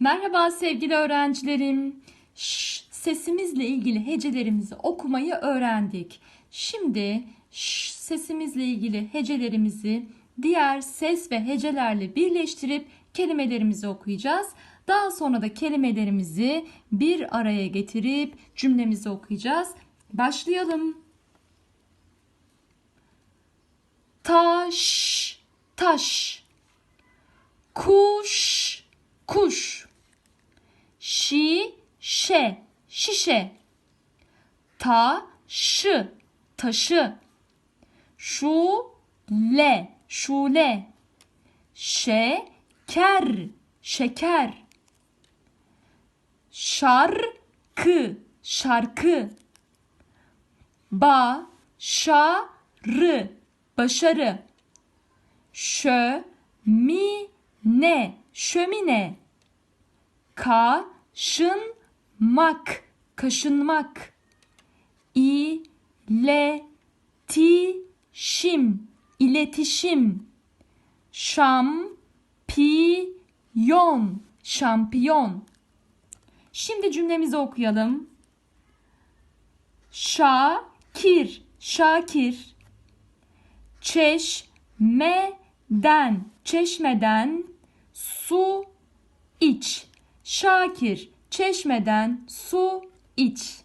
Merhaba sevgili öğrencilerim. Ş sesimizle ilgili hecelerimizi okumayı öğrendik. Şimdi ş sesimizle ilgili hecelerimizi diğer ses ve hecelerle birleştirip kelimelerimizi okuyacağız. Daha sonra da kelimelerimizi bir araya getirip cümlemizi okuyacağız. Başlayalım. Taş, taş. Kuş, kuş. Şişe, şişe. Taşı, taşı. Şule, şule. Şeker, şeker. Şarkı, şarkı. Başarı, başarı. Şömine, şömine. Kaşınmak, kaşınmak. İletişim, iletişim. Şampiyon, şampiyon. Şimdi cümlemizi okuyalım. Şakir, Şakir. Çeşmeden, çeşmeden su iç. Şakir, çeşmeden su iç.